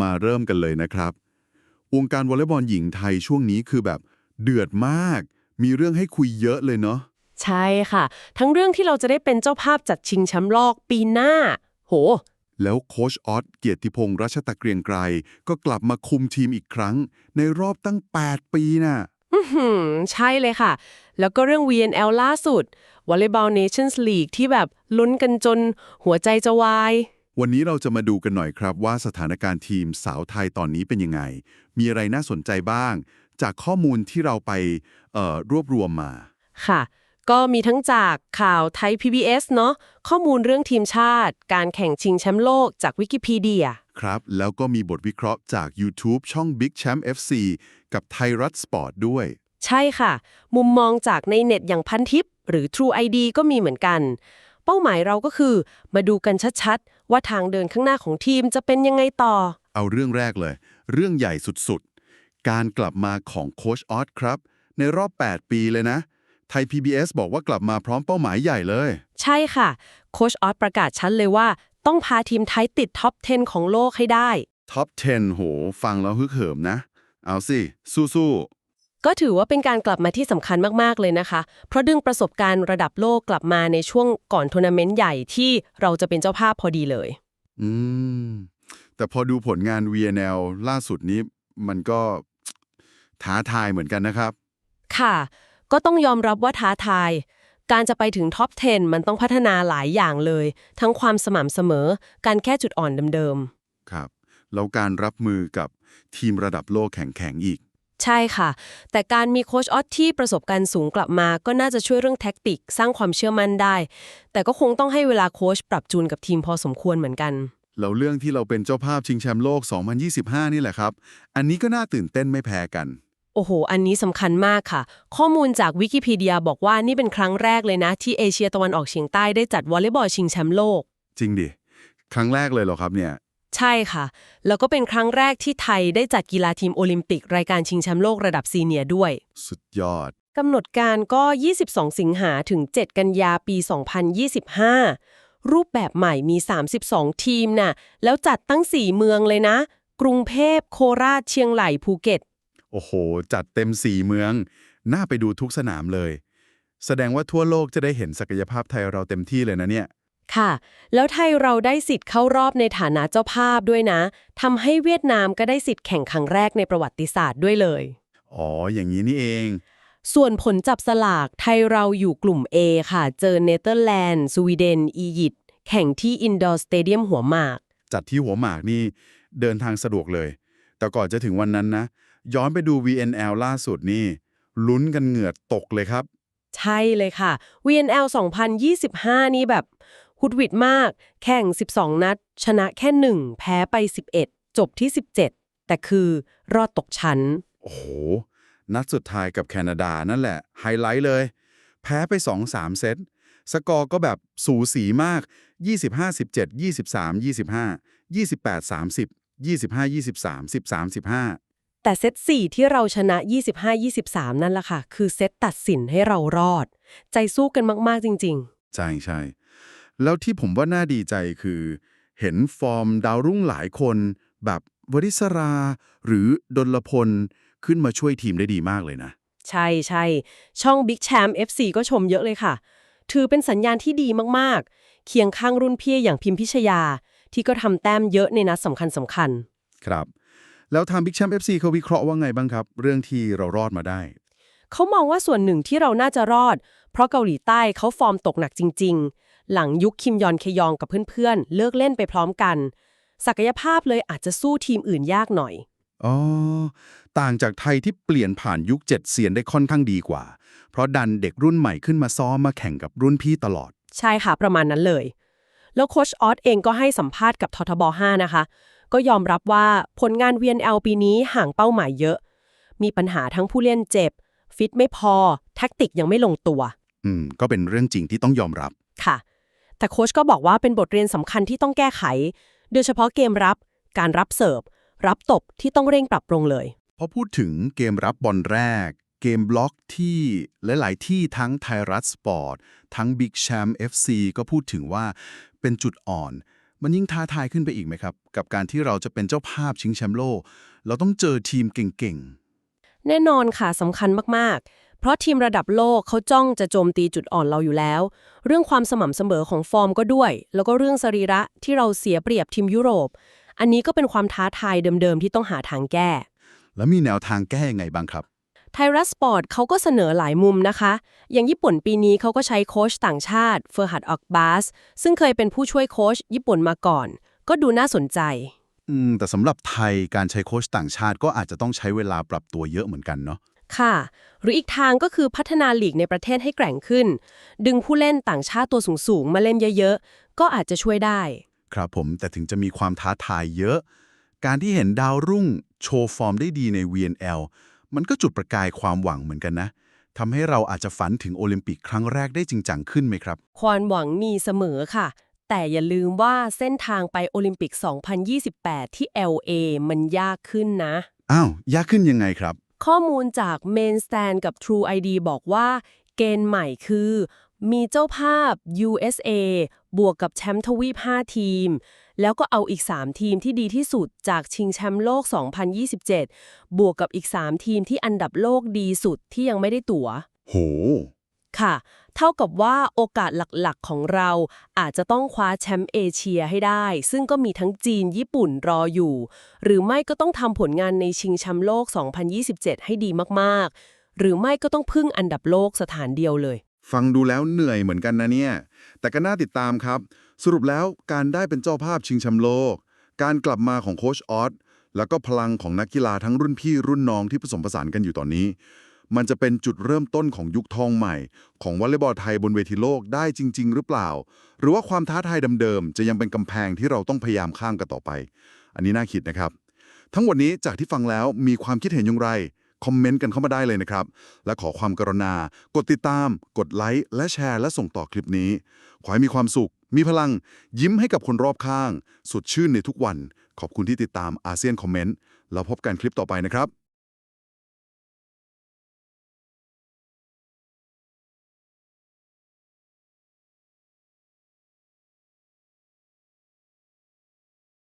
มาเริ่มกันเลยนะครับ วงการวอลเลย์บอลหญิงไทยช่วงนี้คือแบบเดือดมาก มีเรื่องให้คุยเยอะเลยเนาะ ใช่ค่ะ ทั้งเรื่องที่เราจะได้เป็นเจ้าภาพจัดชิงแชมป์โลกปีหน้า โห แล้วโค้ชออสเกียรติพงษ์รัชตะเกรียงไกรก็กลับมาคุมทีมอีกครั้ง ในรอบตั้ง 8 ปีน่ะ อื้อหือใช่เลยค่ะ แล้วก็เรื่อง VNL ล่าสุด Volleyball Nations League ที่แบบลุ้นกันจนหัวใจจะวาย วันนี้เราจะมาดูกันหน่อยครับว่าสถานการณ์ทีมสาวไทยตอนนี้เป็นยังไง มีอะไรน่าสนใจบ้าง จากข้อมูลที่เราไปเอ่อรวบรวมมา ค่ะ ก็มีทั้งจากข่าวไทย PBS เนาะข้อมูลเรื่องทีมชาติ การแข่งชิงแชมป์โลกจากวิกิพีเดียครับ แล้วก็มีบทวิเคราะห์จาก YouTube ช่อง Big Champ FC กับไทยรัฐสปอร์ตด้วย ใช่ค่ะ มุมมองจากในเน็ตอย่างพันทิป หรือ True ID ก็มีเหมือนกัน เป้าหมายเราก็คือ มาดูกันชัดๆ ว่าทางเดินข้างหน้าของทีมจะเป็นยังไงต่อ เอาเรื่องแรกเลย เรื่องใหญ่สุดๆ การกลับมาของโค้ชออสครับ ในรอบ 8 ปีเลยนะไทย PBS บอกว่ากลับมาพร้อมเป้าหมายใหญ่เลย ใช่ค่ะ โคชออสประกาศชัดเลยว่า ต้องพาทีมไทยติดท็อป 10 ของโลกให้ได้ ท็อป 10 โห ฟังแล้วฮึกเหิมนะ เอาสิ สู้ ก็ถือว่าเป็นการกลับมาที่สำคัญมากๆเลยนะคะ เพราะดึงประสบการณ์ระดับโลกกลับมาในช่วงก่อนทัวร์นาเมนต์ใหญ่ที่เราจะเป็นเจ้าภาพพอดีเลยๆอืม แต่พอดูผลงาน VNL ล่าสุดนี้มันก็ท้าทายเหมือนกันนะครับ ค่ะ ก็ต้องยอมรับว่าท้าทาย การจะไปถึงท็อป 10 มันต้องพัฒนาหลายอย่างเลย ทั้งความสม่ำเสมอ การแก้จุดอ่อนเดิมครับ แล้วการรับมือกับทีมระดับโลกแข็งๆ อีกๆ ใช่ค่ะ แต่การมีโค้ชออสที่ประสบการณ์สูงกลับมา ก็น่าจะช่วยเรื่องแท็กติก สร้างความเชื่อมั่นได้ แต่ก็คงต้องให้เวลาโค้ชปรับจูนกับทีมพอสมควรเหมือนกัน แล้วเรื่องที่เราเป็นเจ้าภาพชิงแชมป์โลก 2025 นี่แหละครับ อันนี้ก็น่าตื่นเต้นไม่แพ้กันโอ้โห อันนี้สำคัญมากค่ะ ข้อมูลจากวิกิพีเดียบอกว่านี่เป็นครั้งแรกเลยนะ ที่เอเชียตะวันออกเฉียงใต้ได้จัดวอลเลย์บอลชิงแชมป์โลก จริงดิ ครั้งแรกเลยเหรอครับเนี่ย ใช่ค่ะ แล้วก็เป็นครั้งแรกที่ไทยได้จัดกีฬาทีมโอลิมปิก รายการชิงแชมป์โลกระดับซีเนียร์ด้วย สุดยอด กำหนดการก็ 22 สิงหาถึง 7 กันยาปี 2025 รูปแบบใหม่มี 32 ทีมน่ะ แล้วจัดตั้ง 4 เมืองเลยนะ กรุงเทพโคราชเชียงใหม่ภูเก็ต โอ้โห จัดเต็มสี่เมือง น่าไปดูทุกสนามเลย แสดงว่าทั่วโลกจะได้เห็นศักยภาพไทยเราเต็มที่เลยนะเนี่ย ค่ะ แล้วไทยเราได้สิทธิ์เข้ารอบในฐานะเจ้าภาพด้วยนะทำให้เวียดนามก็ได้สิทธิ์แข่งครั้งแรกในประวัติศาสตร์ด้วยเลย อ๋อ อย่างนี้นี่เอง ส่วนผลจับสลากไทยเราอยู่กลุ่ม A ค่ะ เจอเนเธอร์แลนด์สวีเดน อียิปต์แข่งที่อินดอร์สเตเดียมหัวหมาก จัดที่หัวหมากนี่เดินทางสะดวกเลย แต่ก่อนจะถึงวันนั้นนะ ย้อนไปดู VNL ล่าสุดนี่ลุ้นกันเหงื่อตกเลยครับ ใช่เลยค่ะ VNL 2025 นี่แบบ หุดหวิดมาก แข่ง 12 นัด ชนะแค่1แพ้ไป 11 จบที่ 17 แต่คือรอดตกชั้น โอ้โห นัดสุดท้ายกับแคนาดานั่นแหละ ไฮไลท์เลย แพ้ไป 2-3 เซต สกอร์ก็แบบสูสีมาก 25-17 23-25 28-30 25-23 13-15 แต่เซต4ที่เราชนะ 25-23 นั่นแหละค่ะ คือเซตตัดสินให้เรารอด ใจสู้กันมาก ๆ จริงใช่ใช่ แล้วที่ผมว่าน่าดีใจคือ เห็นฟอร์มดาวรุ่งหลายคน แบบวริศรา หรือดลพล ขึ้นมาช่วยทีมได้ดีมากเลยนะๆใช่ใช่ช่อง Big Champ FC ก็ชมเยอะเลยค่ะ ถือเป็นสัญญาณที่ดีมากๆ เคียงข้างรุ่นพี่อย่างพิมพิชยา ที่ก็ทำแต้มเยอะในนัดสำคัญสำคัญ ครับ แล้วทาง Big Champ FC เขาวิเคราะห์ว่าไงบ้างครับ เรื่องที่เรารอดมาได้ เขามองว่าส่วนหนึ่งที่เราน่าจะรอด เพราะเกาหลีใต้เขาฟอร์มตกหนักจริง ๆ หลังยุคคิมยอนเคยองกับเพื่อนๆ เลิกเล่นไปพร้อมกัน ศักยภาพเลยอาจจะสู้ทีมอื่นยากหน่อย อ๋อ ต่างจากไทยที่เปลี่ยนผ่านยุคเจ็ดเซียนได้ค่อนข้างดีกว่า เพราะดันเด็กรุ่นใหม่ขึ้นมาซ้อมมาแข่งกับรุ่นพี่ตลอด ใช่ค่ะประมาณนั้นเลย แล้วโคชออสเองก็ให้สัมภาษณ์กับททบ 5 นะคะ ก็ยอมรับว่าผลงาน VNL ปีนี้ห่างเป้าหมายเยอะ มีปัญหาทั้งผู้เล่นเจ็บ ฟิตไม่พอแท็กติกยังไม่ลงตัว อืม ก็เป็นเรื่องจริงที่ต้องยอมรับค่ะ แต่โค้ชก็บอกว่าเป็นบทเรียนสำคัญที่ต้องแก้ไข โดยเฉพาะเกมรับ การรับเสิร์ฟ รับตบที่ต้องเร่งปรับปรุงเลย พอพูดถึงเกมรับบอลแรก เกมบล็อกที่หลาย ๆ ที่ทั้งไทยรัฐสปอร์ต ทั้ง Big Champ FC ก็พูดถึงว่าเป็นจุดอ่อน มันยิ่งท้าทายขึ้นไปอีกไหมครับ กับการที่เราจะเป็นเจ้าภาพชิงแชมป์โลก เราต้องเจอทีมเก่งแน่นอนค่ะสำคัญมากๆเพ ราะทีมระดับโลกเขาจ้องจะโจมตีจุดอ่อนเราอยู่แล้ว เรื่องความสม่ำเสมอของฟอร์มก็ด้วย แล้วก็เรื่องสรีระที่เราเสียเปรียบทีมยุโรป อันนี้ก็เป็นความท้าทายเดิมๆที่ต้องหาทางแก้ๆแล้วมีแนวทางแก้ยังไงบ้างครับไทรัสสปอร์ตเขาก็เสนอหลายมุมนะคะ อย่างญี่ปุ่นปีนี้เขาก็ใช้โค้ชต่างชาติเฟอร์ฮัดออกบาสซึ่งเคยเป็นผู้ช่วยโค้ชญี่ปุ่นมาก่อน ก็ดูน่าสนใจ อืมแต่สำหรับไทยการใช้โค้ชต่างชาติก็อาจจะต้องใช้เวลาปรับตัวเยอะเหมือนกันเนาะ ค่ะ หรืออีกทางก็คือพัฒนาลีกในประเทศให้แกร่งขึ้น ดึงผู้เล่นต่างชาติตัวสูงๆ มาเล่นเยอะๆ ก็อาจจะช่วยได้ ครับผมแต่ถึงจะมีความท้าทายเยอะ การที่เห็นดาวรุ่งโชว์ฟอร์มได้ดีใน VNL มันก็จุดประกายความหวังเหมือนกันนะทำให้เราอาจจะฝันถึงโอลิมปิกครั้งแรกได้จริงจังขึ้นไหมครับ ความหวังมีเสมอค่ะ แต่อย่าลืมว่าเส้นทางไปโอลิมปิก 2028 ที่ LA มันยากขึ้นนะ อ้าว ยากขึ้นยังไงครับ ข้อมูลจาก Main Stand กับ True ID บอกว่า เกณฑ์ใหม่คือ มีเจ้าภาพ USA บวกกับแชมป์ทวีป 5 ทีม แล้วก็เอาอีก 3 ทีมที่ดีที่สุดจากชิงแชมป์โลก 2027 บวกกับอีก 3 ทีมที่อันดับโลกดีสุดที่ยังไม่ได้ตั๋วโห ค่ะ เท่ากับว่าโอกาสหลักๆของเราอาจจะต้องคว้าแชมป์เอเชียให้ได้ ซึ่งก็มีทั้งจีนญี่ปุ่นรออยู่ หรือไม่ก็ต้องทำผลงานในชิงแชมป์โลก 2027 ให้ดีมากๆ หรือไม่ก็ต้องพึ่งอันดับโลกสถานเดียวเลย ฟังดูแล้วเหนื่อยเหมือนกันนะเนี่ย แต่ก็น่าติดตามครับ สรุปแล้วการได้เป็นเจ้าภาพชิงแชมป์โลก การกลับมาของโคชออสแล้วก็พลังของนักกีฬาทั้งรุ่นพี่รุ่นน้องที่ผสมผสานกันอยู่ตอนนี้ มันจะเป็นจุดเริ่มต้นของยุคทองใหม่ ของวอลเลย์บอลไทยบนเวทีโลกได้จริง ๆ หรือเปล่า หรือว่าความท้าทายเดิมๆจะยังเป็นกำแพงที่เราต้องพยายามข้ามกันต่อไป อันนี้น่าคิดนะครับ ทั้งหมดนี้จากที่ฟังแล้วมีความคิดเห็นอย่างไรคอมเมนต์กันเข้ามาได้เลยนะครับ และขอความกรุณา กดติดตาม กดไลค์และแชร์และส่งต่อคลิปนี้ ขอให้มีความสุข มีพลัง ยิ้มให้กับคนรอบข้าง สดชื่นในทุกวัน ขอบคุณที่ติดตามอาเซียนคอมเมนต์แล้วพบกันคลิปต่อไปนะครับ